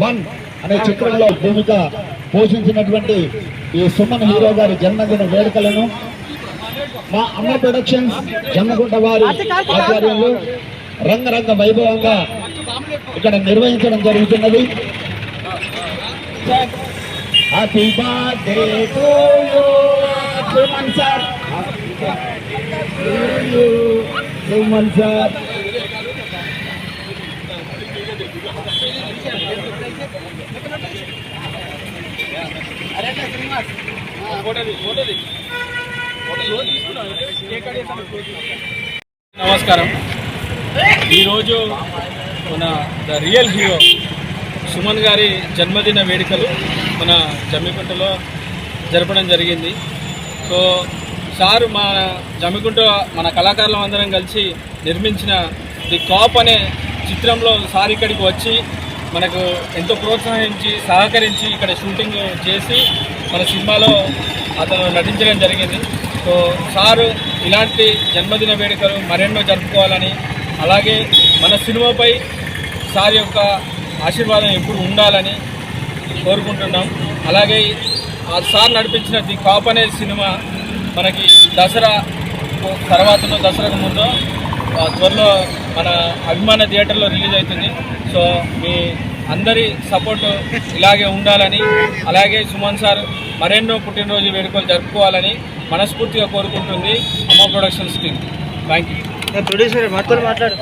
One అనే చిత్రంలో భూమిక పోషించినటువంటి ఈ సుమన్ హీరో గారి జన్మదిన వేడుకలను మా అమ్మ ప్రొడక్షన్స్ జమ్మగుంట వారి ఆధ్వర్యంలో రంగరంగ వైభవంగా ఇక్కడ నిర్వహించడం జరుగుతున్నది. Happy birthday to you Suman sir Suman sir నమస్కారం. ఈరోజు మన ద రియల్ హీరో సుమన్ గారి జన్మదిన వేడుకలు మన జమ్మికుంటలో జరపడం జరిగింది. సో సారు మా జమ్మికుంట మన కళాకారులం అందరం కలిసి నిర్మించిన ది కాప్ అనే చిత్రంలో సార్ ఇక్కడికి వచ్చి మనకు ఎంతో ప్రోత్సహించి సహకరించి ఇక్కడ షూటింగ్ చేసి మన సినిమాలో అతను నటించడం జరిగింది. సో సారు ఇలాంటి జన్మదిన వేడుకలు మరెన్నో జరుపుకోవాలని అలాగే మన సినిమాపై సార్ యొక్క ఆశీర్వాదం ఎప్పుడు ఉండాలని కోరుకుంటున్నాం. అలాగే ఆ సార్ నడిపించిన ది కాప్ అనే సినిమా మనకి దసరా తర్వాతనో దసరాకు ముందు ఆ, త్వరలో మన అభిమాన థియేటర్లో రిలీజ్ అవుతుంది. సో మీ అందరి సపోర్ట్ ఇలాగే ఉండాలని అలాగే సుమన్ సార్ మరెన్నో పుట్టినరోజు వేడుకలు జరుపుకోవాలని మనస్ఫూర్తిగా కోరుకుంటుంది Amma productions team thank you producer మాతో మాట్లాడు.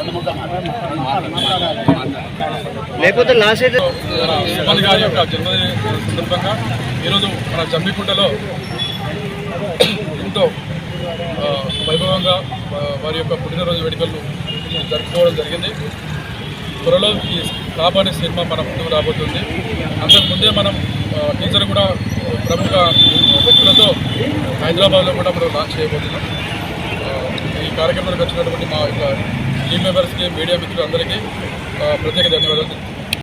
లేకపోతే లాస్ అయితే మన సుమన్ గారి యొక్క జన్మదిన సందర్భంగా ఈరోజు మన జమ్మికుంటలో ఎంతో వైభవంగా వారి యొక్క పుట్టినరోజు వేడుకలు జరుపుకోవడం జరిగింది. త్వరలో ఈ కాబోయే సినిమా మన ముందుకు రాబోతుంది. అంతకు ముందే మనం టీచర్ టీజర్ కూడా ప్రముఖ వ్యక్తులతో హైదరాబాద్లో కూడా మనం లాంచ్ చేయబోతున్నాం. ఈ కార్యక్రమానికి వచ్చినటువంటి మా యొక్క టీమ్ మెంబర్స్కి మీడియా మిత్రులందరికీ ప్రత్యేక ధన్యవాదాలు.